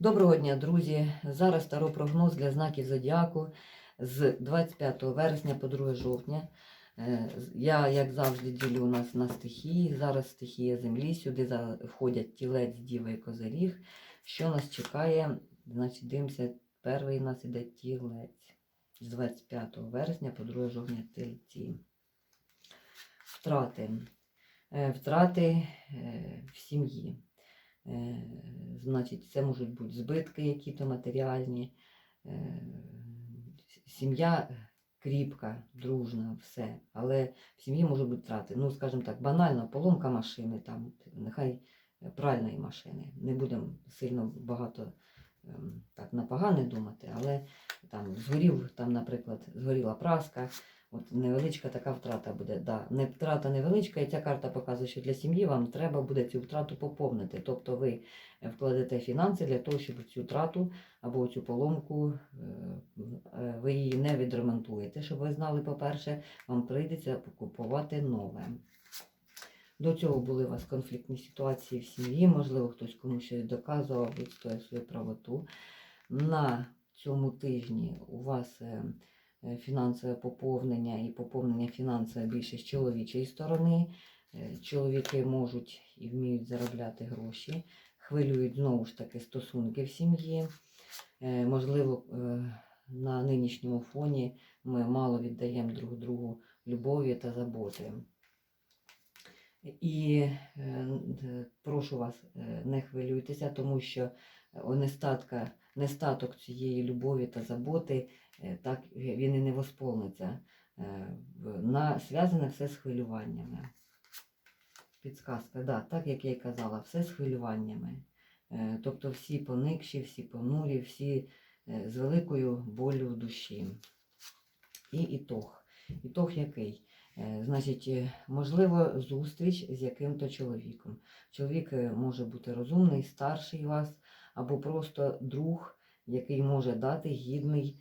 Доброго дня, друзі! Зараз таро прогноз для знаків зодіаку з 25 вересня по 2 жовтня. Е, Я, як завжди, ділю у нас на стихії. Зараз стихія землі, сюди входять тілець, діва і козиріг. Що нас чекає? Значить, дивимося, перший у нас іде тілець з 25 вересня по 2 жовтня тельці. Втрати. Е, Втрати е, в сім'ї. Е, Значить, це можуть бути збитки, які-то матеріальні. Е, Сім'я кріпка, дружна, все. Але в сім'ї можуть бути втрати. Ну, скажімо так, банально, поломка машини, там, нехай е, пральної машини. Не будемо сильно багато ем, так, на погане думати, але там згорів, там, наприклад, згоріла праска. От невеличка така втрата буде. Да, не втрата невеличка, і ця карта показує, що для сім'ї вам треба буде цю втрату поповнити. Тобто ви е, вкладете фінанси для того, щоб цю втрату або цю поломку е, е, ви її не відремонтуєте. Щоб ви знали, по-перше, вам прийдеться купувати нове. До цього були у вас конфліктні ситуації в сім'ї, можливо, хтось комусь щось доказував, відстояв свою правоту. На цьому тижні у вас фінансове поповнення і поповнення фінансове більше з чоловічої сторони. Е, Чоловіки можуть і вміють заробляти гроші, хвилюють знову ж таки стосунки в сім'ї. Е, Можливо, е, на нинішньому фоні ми мало віддаємо друг другу любові та заботи. І е, прошу вас, е, не хвилюйтеся, тому що е, нестатка, нестаток цієї любові та заботи, так він і не восполниться. На, зв'язане все з хвилюваннями. Підсказка, да, так як я й казала, все з хвилюваннями. Тобто всі поникші, всі понурі, всі з великою болю в душі. І ітог. Ітог який? Е, Значить, е, можливо, зустріч з яким-то чоловіком. Чоловік е, може бути розумний, старший вас, або просто друг, який може дати гідний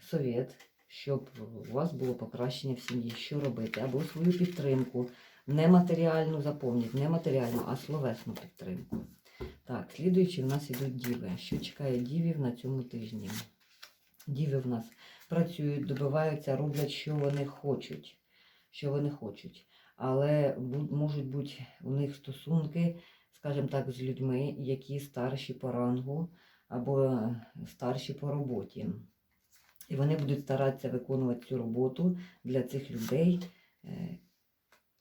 совет, щоб у вас було покращення в сім'ї, що робити, або свою підтримку, не матеріальну запомніть, не матеріальну, а словесну підтримку. Так, слідуючи в нас ідуть діви. Що чекає дівів на цьому тижні? Діви в нас працюють, добиваються, роблять, що вони хочуть. Що вони хочуть. Але можуть бути у них стосунки, скажімо так, з людьми, які старші по рангу або е, старші по роботі. І вони будуть старатися виконувати цю роботу для цих людей.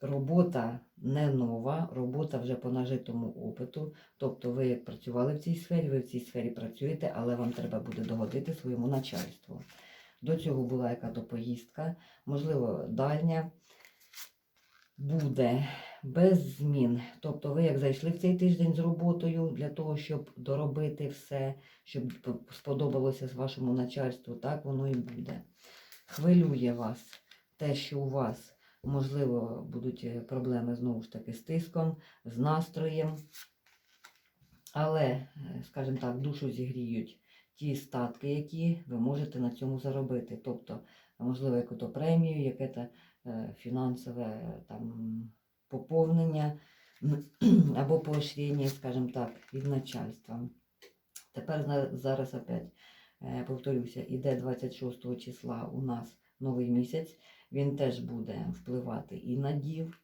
Робота не нова, робота вже по нажитому опиту. Тобто ви як працювали в цій сфері, ви в цій сфері працюєте, але вам треба буде догодити своєму начальству. До цього була яка-то поїздка, можливо, дальня буде без змін. Тобто ви як зайшли в цей тиждень з роботою для того, щоб доробити все, щоб сподобалося вашому начальству, так воно і буде. Хвилює вас те, що у вас можливо, будуть е, проблеми знову ж таки з тиском, з настроєм. Але, е, скажімо так, душу зігріють ті статки, які ви можете на цьому заробити. Тобто, можливо, яку-то премію, яке-то е, фінансове там, поповнення або поощрення, скажімо так, від начальства. Тепер зараз опять повторюся, іде 26 числа у нас новий місяць він теж буде впливати і на дів,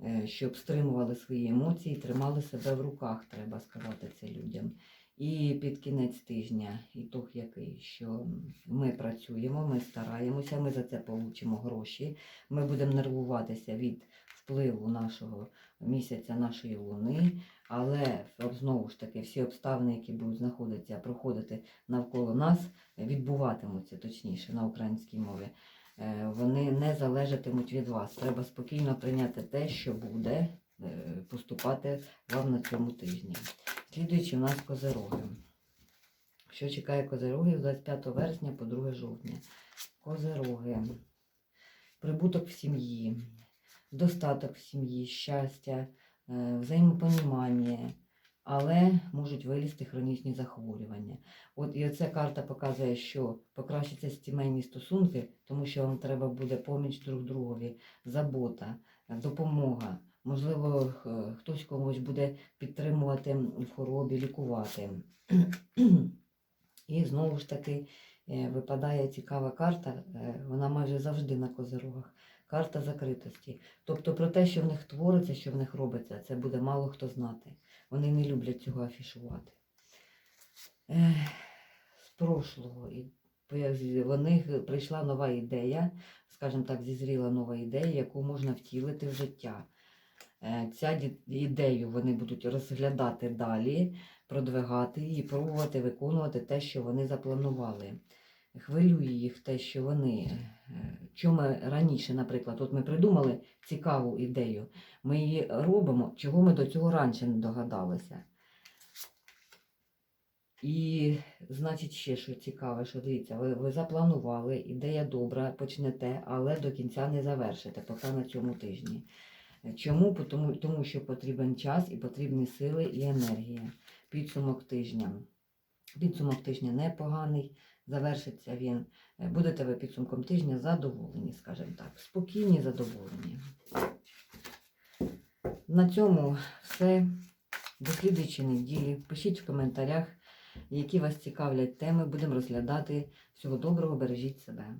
е, щоб стримували свої емоції, тримали себе в руках, треба сказати це людям. І під кінець тижня ітог який, що ми працюємо, ми стараємося, ми за це получимо гроші, ми будемо нервуватися від впливу нашого місяця, нашої луни, але знову ж таки всі обставини, які будуть знаходитися, проходити навколо нас, відбуватимуться точніше на українській мові вони не залежатимуть від вас. Треба спокійно прийняти те, що буде е, поступати вам на цьому тижні. Слідуючи, у нас козероги. Що чекає козерогів 25 вересня по 2 жовтня? Козероги. Прибуток в сім'ї, достаток в сім'ї, щастя, е, взаємопонімання, але можуть вилізти хронічні захворювання. От і оця карта показує, що покращаться сімейні стосунки, тому що вам треба буде поміч друг другові, забота, допомога. Можливо, хтось комусь буде підтримувати в хворобі, лікувати. І знову ж таки е, випадає цікава карта, е, вона майже завжди на козирогах. Карта закритості. Тобто про те, що в них твориться, що в них робиться, це буде мало хто знати. Вони не люблять цього афішувати. З прошлого і них прийшла нова ідея, скажімо так, зізріла нова ідея, яку можна втілити в життя. Е, Ця ідею вони будуть розглядати далі, продвигати її, пробувати виконувати те, що вони запланували. Хвилює їх те, що вони, е, що ми раніше, наприклад, от ми придумали цікаву ідею, ми її робимо, чого ми до цього раніше не догадалися. І, значить, ще що цікаве, що дивіться, ви, ви запланували, ідея добра, почнете, але до кінця не завершите, поки на цьому тижні. Чому? Тому, тому що потрібен час і потрібні сили і енергія. Підсумок тижня. Підсумок тижня непоганий, завершиться він. Е, Будете ви підсумком тижня задоволені, скажімо так. Спокійні, задоволені. На цьому все. До слідуючої неділі. Пишіть в коментарях, які вас цікавлять теми. Будемо розглядати. Всього доброго, бережіть себе.